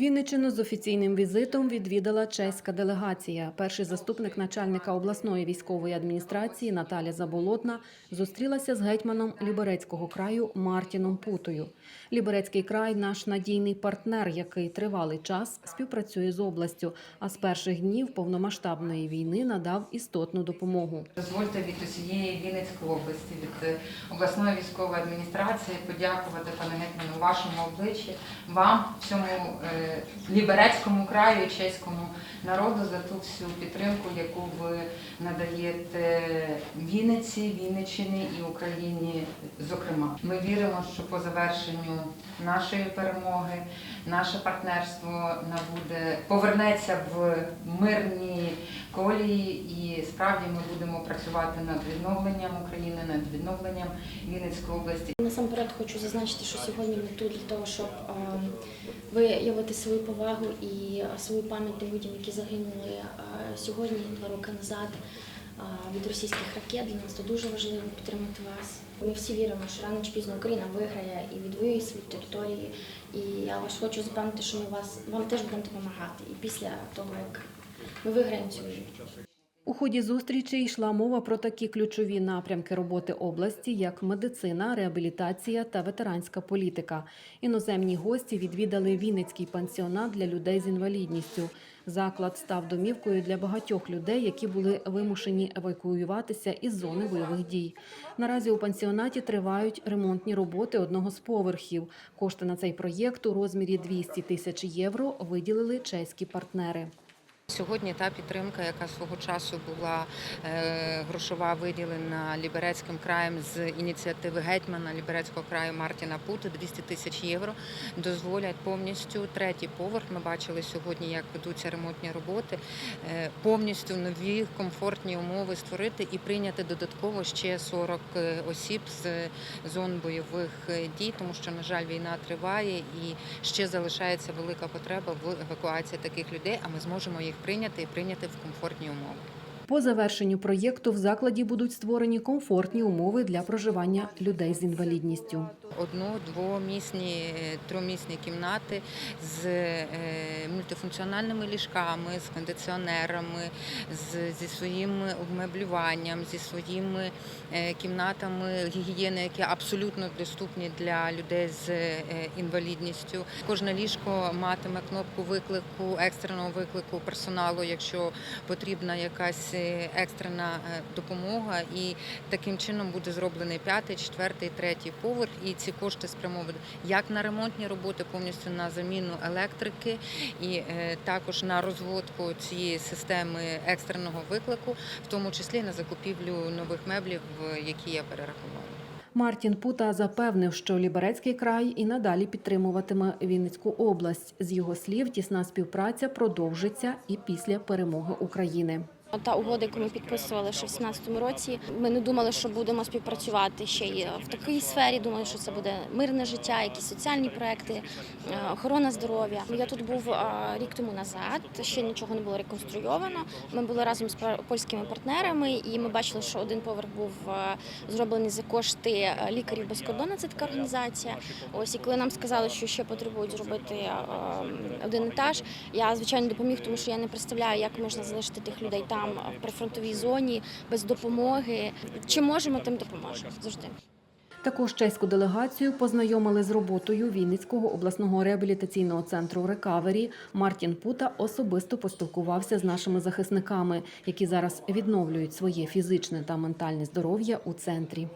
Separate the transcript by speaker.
Speaker 1: Вінниччину з офіційним візитом відвідала чеська делегація. Перший заступник начальника обласної військової адміністрації Наталя Заболотна зустрілася з гетьманом Ліберецького краю Мартіном Путою. Ліберецький край наш надійний партнер, який тривалий час співпрацює з областю, а з перших днів повномасштабної війни надав істотну допомогу.
Speaker 2: Дозвольте від усієї Вінницької області, від е, обласної військової адміністрації подякувати пане гетьману вашому обличчі, вам, всьому е, ліберецькому краю, чеському народу за ту всю підтримку, яку ви надаєте Вінниці, Вінниччині і Україні. Зокрема, ми віримо, що по завершенню нашої перемоги наше партнерство набуде повернеться в мирні колії, і справді ми будемо працювати над відновленням України, над відновленням Вінницької області.
Speaker 3: Насамперед хочу зазначити, що сьогодні ми тут для того, щоб е, виявити свою повагу і е, свою пам'ять людям, які загинули е, сьогодні, два роки назад е, від російських ракет. Для нас це дуже важливо підтримати вас. Ми всі віримо, що рано чи пізно Україна виграє і відвоює свої території. І я вас хочу запевнити, що ми вас вам теж будемо допомагати. І після того, як ми.
Speaker 1: У ході зустрічі йшла мова про такі ключові напрямки роботи області, як медицина, реабілітація та ветеранська політика. Іноземні гості відвідали Вінницький пансіонат для людей з інвалідністю. Заклад став домівкою для багатьох людей, які були вимушені евакуюватися із зони бойових дій. Наразі у пансіонаті тривають ремонтні роботи одного з поверхів. Кошти на цей проєкт у розмірі 200 тисяч євро виділили чеські партнери.
Speaker 2: Сьогодні та підтримка, яка свого часу була е, грошова виділена Ліберецьким краєм з ініціативи гетьмана Ліберецького краю Мартіна Пути 200 тисяч євро, дозволять повністю третій поверх. Ми бачили сьогодні, як ведуться ремонтні роботи, е, повністю нові комфортні умови створити і прийняти додатково ще 40 осіб з зон бойових е, дій, тому що, на жаль, війна триває і ще залишається велика потреба в евакуації таких людей. А ми зможемо їх прийняти і прийняти в комфортні умови.
Speaker 1: По завершенню проєкту в закладі будуть створені комфортні умови для проживання людей з інвалідністю.
Speaker 2: Одну, двомісні, тромісні кімнати з е, мультифункціональними ліжками, з кондиціонерами, з, зі своїм обмеблюванням, зі своїми е, кімнатами гігієни, які абсолютно доступні для людей з е, інвалідністю. Кожне ліжко матиме кнопку виклику, екстреного виклику персоналу, якщо потрібна якась е, екстрена е, допомога. І таким чином буде зроблений п'ятий, четвертий, третій поверх. І ці кошти спрямовані як на ремонтні роботи, повністю на заміну електрики, і е, також на розводку цієї системи екстреного виклику, в тому числі на закупівлю нових меблів, які я перерахувала.
Speaker 1: Мартін Пута запевнив, що Ліберецький край і надалі підтримуватиме Вінницьку область. З його слів, тісна співпраця продовжиться і після перемоги України.
Speaker 3: Та угода, яку ми підписували ще в 2017 році, ми не думали, що будемо співпрацювати ще й в такій сфері. Думали, що це буде мирне життя, якісь соціальні проекти, е, охорона здоров'я. Я тут був е, рік тому назад. Ще нічого не було реконструйовано. Ми були разом з польськими партнерами, і ми бачили, що один поверх був е, зроблений за кошти лікарів без кордону. Це така організація. Ось і коли нам сказали, що ще потребують зробити один етаж, я звичайно допоміг, тому що я не представляю, як можна залишити тих людей там в прифронтовій зоні без допомоги. Чи можемо, тим допоможемо завжди.
Speaker 1: Також чеську делегацію познайомили з роботою Вінницького обласного реабілітаційного центру Рекавері. Мартін Пута особисто поспілкувався з нашими захисниками, які зараз відновлюють своє фізичне та ментальне здоров'я у центрі.